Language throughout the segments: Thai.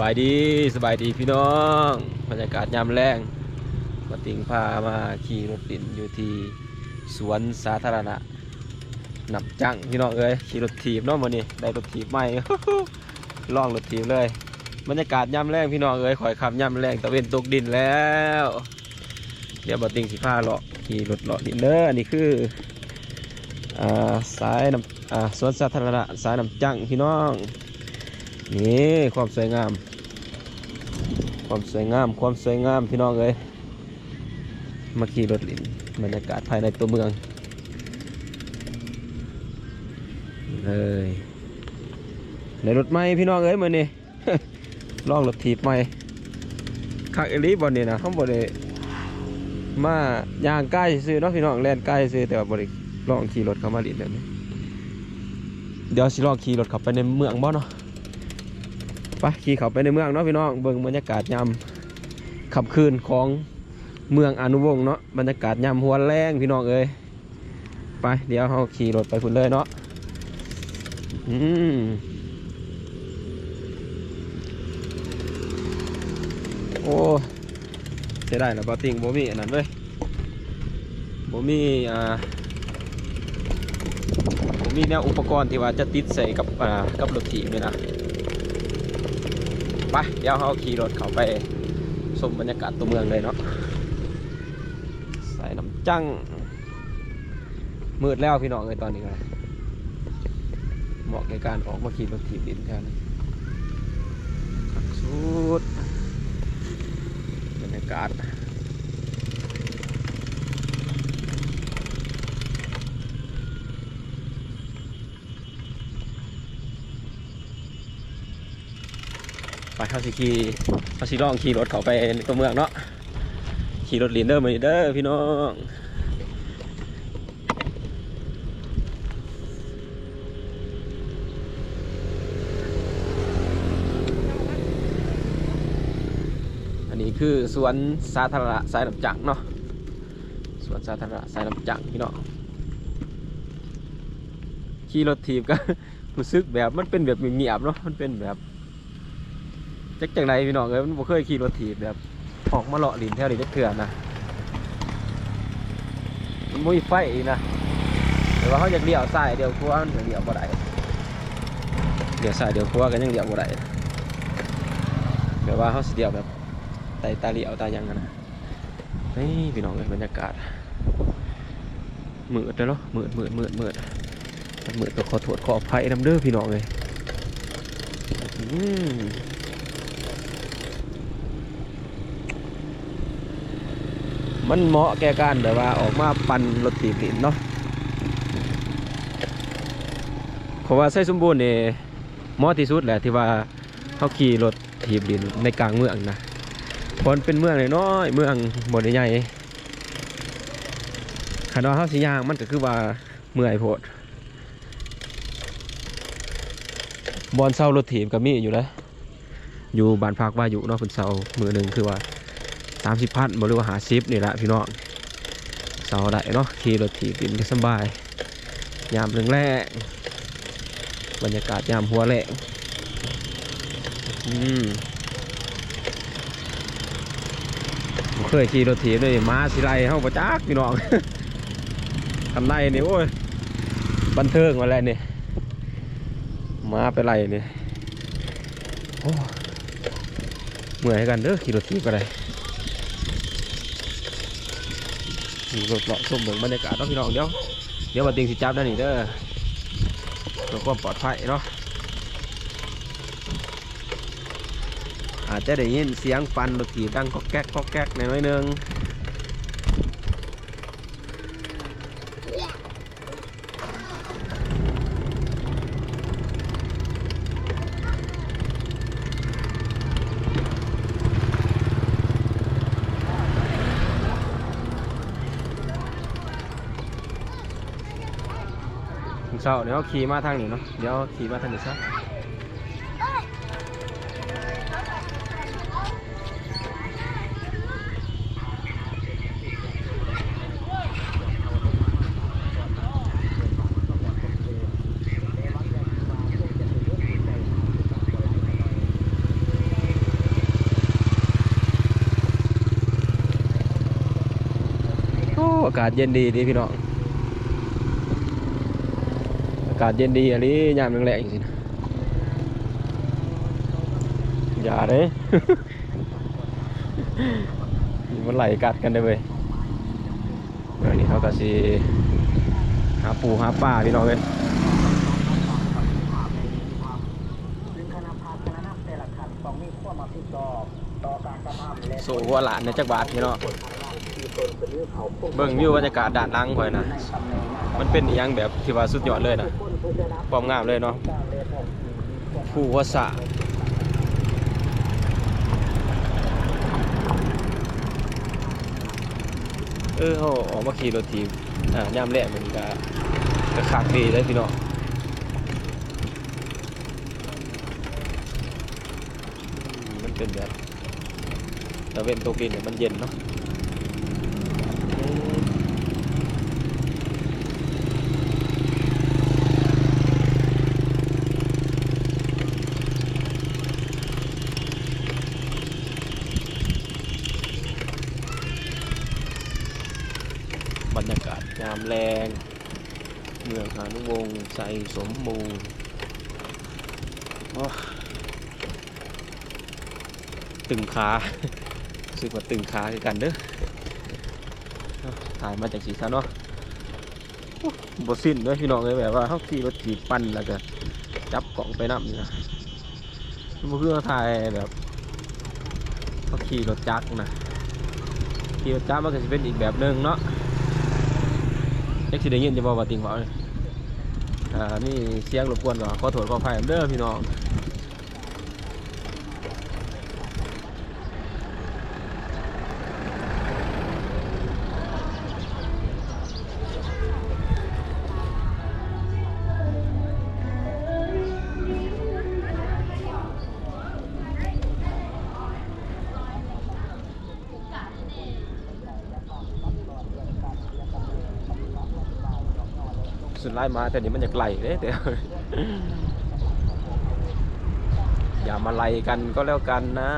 บายดีสบายดีพี่น้องบรรยากาศยามแรงมาติงพามาขี่รถตินอยู่ที่สวนสาธารณะหนับจังพี่น้องเอ้ยขี่รถถีบเนาะวันนี้ได้รถถีบใหม่ลองรถถีบเลยบรรยากาศยามแรงพี่น้องเอ้ยข่อยขับยามแรงตะเวนตกดินแล้ว เดี๋ยวบติงสิพาเลาะขี่รถเลาะดินเด้ออันนี้คืออ่าสายน้ำอ่าสวนสาธารณะสายน้ำจังพี่น้องนี่ความสวยงาม ความสวยงาม ความสวยงามพี่น้องเอ้ยมาขี่รถลินบรรยากาศภายในตัวเมืองเลยในรถใหม่พี่น้องเอ้ยมือนี่ลองรถถีบใหม่คักเอลีบอลนี่นะเขาบอได้มาย่างใกล้ซื้อเนาะพี่น้องแล่นใกล้ซื้อแต่ว่าบริลองขี่รถเข้ามาลินแบบนี้เดี๋ยวสิลองขี่รถข้าไปในเมืองบ่เนาะ ไปขี่เขาไปในเมืองเนาะพี่น้องเบิ่งบรรยากาศยามขับคืนของเมืองอนุวงศ์เนาะบรรยากาศยามหัวแรงพี่น้องเอ้ยไปเดี๋ยวเราขี่รถไปพุ่นเลยเนาะอืมโอ้เสียดายนะบอติงโบมีอันนั้นเว้ยโบมีอ่าโบมีแนวอุปกรณ์ที่ว่าจะติดใส่กับอ่ากับรถถีบนี่นะ ไปเดี๋ยวเขาขี่รถเขาไปชมบรรยากาศตัวเมืองเลยเนาะใส่น้ำจังมืดแล้วพี่น้องเลยตอนนี้เลยเหมาะในการออกมาขี่รถถีบดินแทนสุดบรรยากาศ เขาสิขี่เขาสิลองขี่รถเขาไปในตัวเมืองเนาะขี่รถลีนเดอร์มาเด้อพี่น้องอันนี้คือสวนสาธารณะสายน้ำจักเนาะสวนสาธารณะสายน้ำจักพี่น้องขี่รถถีบก็รู้สึกแบบมันเป็นแบบเงียบเนาะมันเป็นแบบ จักจังไรพี่น้องเอ้ยมันบ่เคยขี่รถถีบแบบออกมาเลาะดินแถวนี้จักเถื่อนนะมันบ่มีไฟอีกนะแต่ว่าเขาอยากเลี้ยวซ้ายเดี่ยวขวามันเลี้ยวบ่ได้เลี้ยวซ้ายเดี่ยวขวาก็ยังเลี้ยวบ่ได้แบบว่าเขาสิเลี้ยวแบบไตตาเลี้ยวตายังกันนะนี่พี่น้องเอ้ยบรรยากาศมืดเลยเนาะมืดมืดมืดมืดมืดก็ขอโทษขออภัยนำเด้อพี่น้องเลย มันเหมาะแก่การแบบว่าออกมาปั่นรถถีบดินเนาะเพราะว่าไส้สมบูรณ์เนี่เหมาะที่สุดแหละที่ว่าเขาขี่รถถีบดินในกลางเมืองนะพราะมันเป็นเมืองน้อยเมืองบนใหญ่ขนาดเขาสียางมันก็คือว่าเมื่อยโพดบอลเศร้ารถถีบก็มีอยู่แล้วอยู่บ้านพักว่าอยู่เนาะเป็นเสามือหนึ่งคือว่า สามสิบพันบริวาหาซิปนี่แหละพี่น้องเสาได้เนาะขี่รถถีบดินก็สบาย ยามเรื่องแรกบรรยากาศยามหัวแหลงอืมเคยขี่รถถีบเลยมาสิไรเฮาประจักพี่น้องทำไรนี่โอ้ยบันเทิงมาแล้วนี่มาไปไรนี่โอ้เมื่อยกันเด้อขี่รถถีบก็ได้ นี่รถเลาะชมเหมือนบรรยากาศเนาะพี่น้องเดี๋ยวเดี๋ยวมาติงสิจับได้นี่เด้อเพื่อความปลอดภัยเนาะอาจจะได้ยินเสียงฟันรถถีบดังก็แก๊กก็แก๊กในน้อยนึง เศร้าเดี๋ยวขี่มาทางนี้เนาะเดี๋ยวขี่มาทางนี้ซะอากาศเย็นดีดีพี่น้องากาศเย็นดีอะไรยามแรงๆสินะอย่าเลยมันไหลกัดกันได้เว้ยเดี๋ยวนี้เขาก็สิหาปูหาปลาพี่น้องเลยโซ่หัวหลานในจักบาทพี่น้อง เมืองเขาพวกเบิ่งวิวบรรยากาศด่านหล่างข่อยนะมันเป็นอหยังแบบที่ว่าสุดยอดเลยนะความงามเลยเนาะผู้วสะเออเขาออกมาขี่รถทีมอ่ายามแรกมันก็ก็คักดีเลยพี่น้องมันเป็นแบบตะเวนตกดินเนี่ยมันเย็นเนาะอืมบรรยามแรงเมืองหานุวงศ์ใสสมบูรณ์ตึงขาสึกว่าตึงขาคือกันเด้อถ่ายมาจากสีซะเนาะบสิ้นด้วยพี่น้องเลยแบบว่าเขาขี่รถถีบปั้นแล้วก็จับกล่องไปนำนี่นะมันคือถ่ายแบบเขาขี่รถจักรนะขี่รถจักรมันก็จะเป็นอีกแบบหนึ่งเนาะ เอ็กสิได้ยินจะบอกว่าติงบอกเลยอ่านี่เสียงรบกวนก็ขอโทษขออภัยเด้อพี่น้อง สุดไล่มาแต่นี้มันอยากไล่เด้แต่อย่ามาไล่กันก็แล้วกันนะ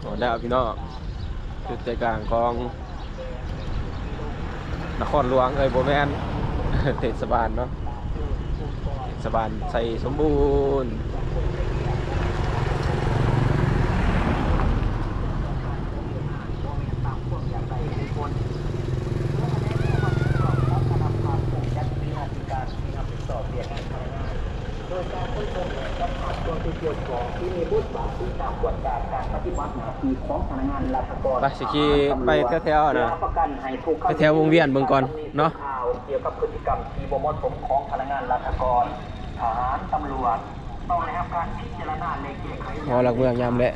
โอ้แล้วพี่น้องจุดใจกลางของนครหลวงเอ้ยโบแมนเทศบาลเนาะเทศบาลใส่สมบูรณ์ โดยการค้นพบและสัมผัสตัวที่เกี่ยวข้องที่มีบทบาทที่ตามกฎการการปฏิบัติหน้าที่ของพนักงานราชการ ไปสิขี่ไปแถวๆนะประกันให้ผู้เข้าไปแถววงเวียนเบิ่งก่อนเนาะข่าวเกี่ยวกับพฤติกรรมที่บ่เหมาะสมของพนักงานราชการทหารตำรวจต้องได้รับการพิจารณาในแก้ไขหอหลักเมืองยามแหละ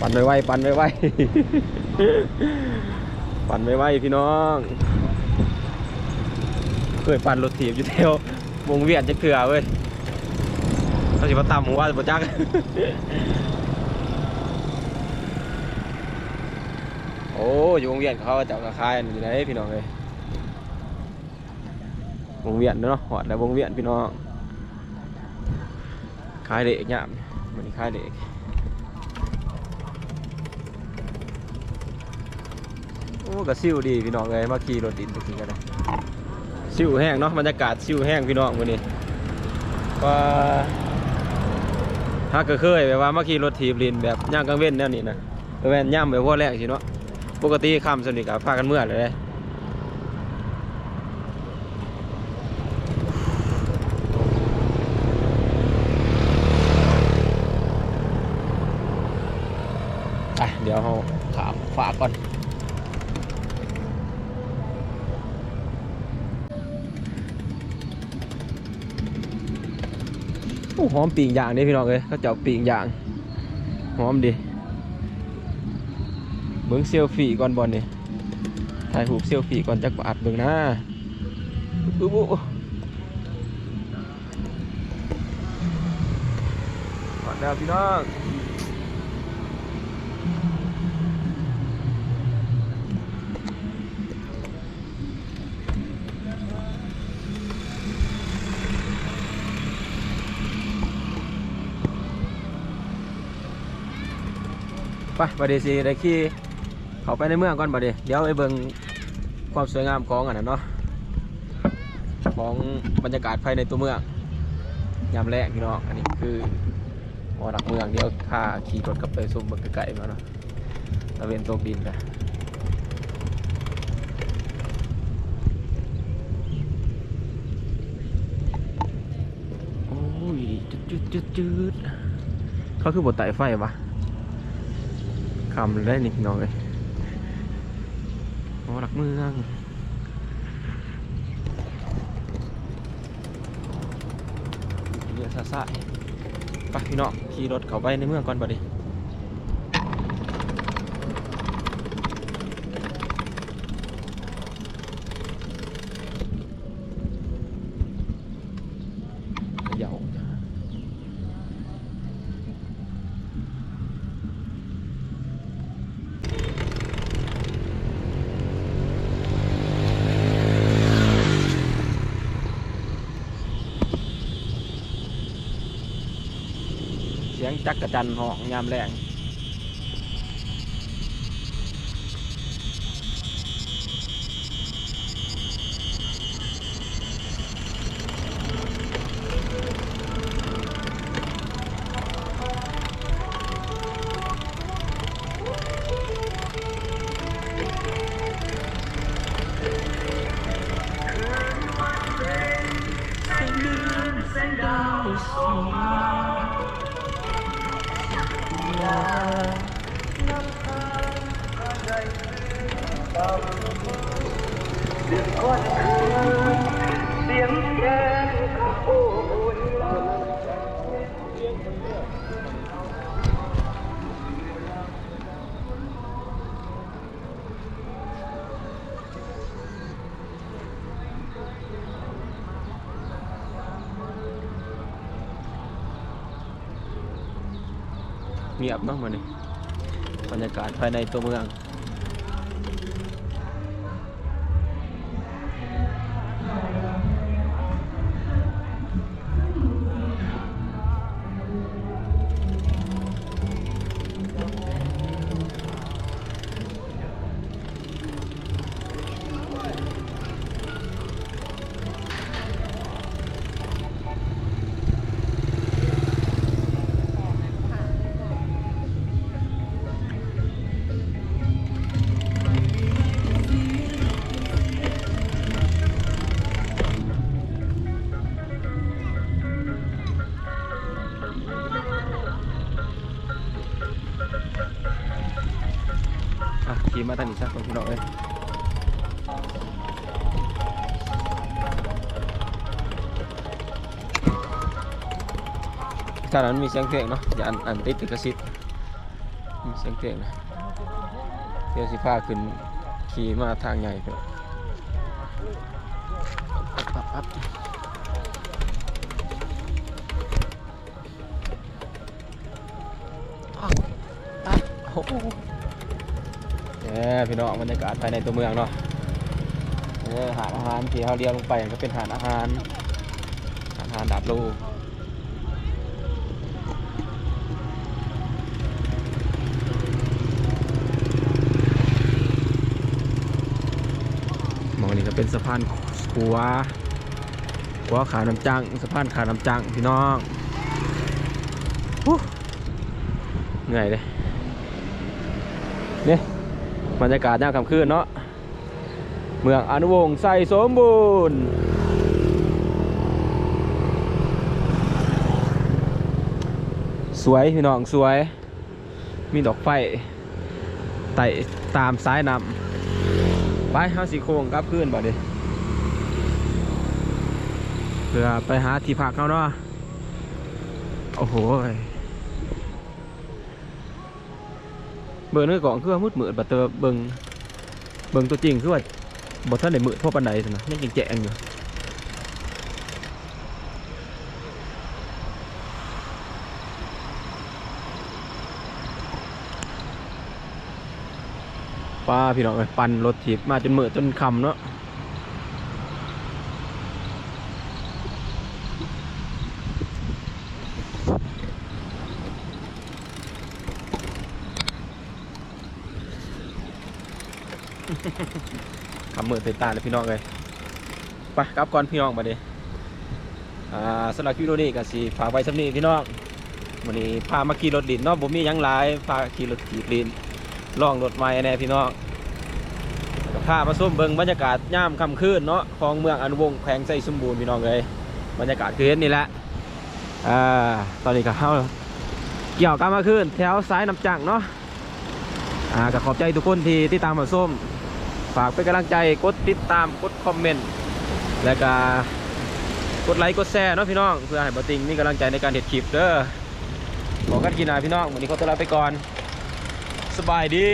ปั่นไว้ไว้ปั่นไว้ไว้ ปั่นไว้ไหวพี่น้อง เคยปั่นรถถีบอยู่แถววงเวียนจะเกลือเว้ยเขาสิมาตำหัวบ่จักโอ้อยู่วงเวียนเขาจับกระคายอันอยู่ไหนพี่น้องเลยวงเวียนเนาะหอดแล้ววงเวียนพี่น้องคายเด็กเนี่ยมันคายเด็ก ก็ซิวดีพี่น้องเลยมาขี่รถดินไปกินกันเลยซิวแห้งเนาะบรรยากาศซิวแห้งพี่น้องวันนี้ว่าถ้าก็เคยแบบว่ามาขี่รถถีบลินแบบย่างกลางเว้นแนวนี้นะแม่นย่ำแบบพวกแรกสิเนาะปกติคำสนิทกับพากันเมื่อเลย หอมปีกอย่างนี่พี่น้องเลยเขาเจาะปีกอย่างหอมดีเบิ้งเซลฟี่ก่อนบอลนี่ถ่ายหูเซลฟี่ก่อนจักบาทเบิ้งนะอุ๊บอุ๊บก่อนแล้วพี่น้อง ไปบัดนี้สิได้ขี่เขาไปในเมืองก่อนบัดนี้เดี๋ยวไปเบิ่งความสวยงามของอันนั้นเนาะของบรรยากาศภายในตัวเมืองยามแรกพี่น้องอันนี้คือหอหลักเมืองเดี๋ยวพาขี่รถกลับไปซุ่มเบิ่งไกลๆมาเนาะตะเวนตกดินนะโอ้ยจุดจุดจุดจุดเขาคือบทไต่ไฟวะ คำได้นี่พี่น้อยหอหลักเมืองเรือซาซาไปพี่น้องขี่รถเข้าไปในเมืองก่อนบ่ดนี้เขย่าเสียง จักกระจันหองยามแรง งียบเนาะมันนี่บรรยากาศภายในตัวเมือง ติดกระซิบมีเสียงเพลงนะเดี๋ยวสิพาขึ้นขี่มาทางใหญ่เถอะปั๊บปั๊บปั๊บปั๊บโอ้โห เนี่ยพี่น้องบรรยากาศภายในตัวเมืองเนาะเนี่ยหาอาหารที่เขาเลี้ยวลงไปก็เป็นหาอาหารอาหารดาบโลมองนี่ก็เป็นสะพานขัวขัวขาน้ำจังสะพานขาน้ำจังพี่น้องเหนื่อยเลยเนี่ย บรรยากาศยามค่ำคืนเนาะเมืองอนุวงศ์ใส่สมบูรณ์สวยพี่น้องสวย มีดอกไฟไต่ตามซ้ายนำไปเฮาสีโค้งกลับคืนบ่ดิเพื่อไปหาที่พักเขาเนาะโอ้โห เบิ่งนึกก่อนคือว่ามืดมืดบัดเตอร์เบิ่งเบิ่งตัวจริงคือว่าบ่ทันได้มืดพอปันไหนสินะยังแจ้งอยู่ป้าพี่น้องเอ้ยปั่นรถถีบมาจนมืดจนคำเนาะ คำมือเต็มตาเลยพี่น้องเลยไปกลับก่อนพี่น้องมาดิอ่าสำหรับคลิปวิดีโอนี้ก็สิฝากไว้สำนีพี่น้องวันนี้พามาขี่รถดินเนาะผมมียังหลายพาขี่รถขี่ดินล่องรถไม้แน่พี่น้องแล้วก็พามาส้มเบิงบรรยากาศย่ามค่ำคืนเนาะของเมืองอนุวงศ์แขวงไส้สมบูรณ์พี่น้องเลยบรรยากาศคือเห็นนี่แหละอ่าตอนนี้ก็เข้าเกี่ยวกันมาขึ้นแถวซ้ายน้ำจังเนาะ อ่าก็ขอบใจทุกคนที่ที่ตามมาส้ม ฝากเป็นกำลังใจกดติดตามกดคอมเมนต์และก็กดไลค์กดแชร์เนาะพี่น้องเพื่อให้บอติงมีกำลังใจในการเด็ดคลิปเด้อขอกันกินหนาพี่น้องวันนี้ขอตัวลาไปก่อน สบายดี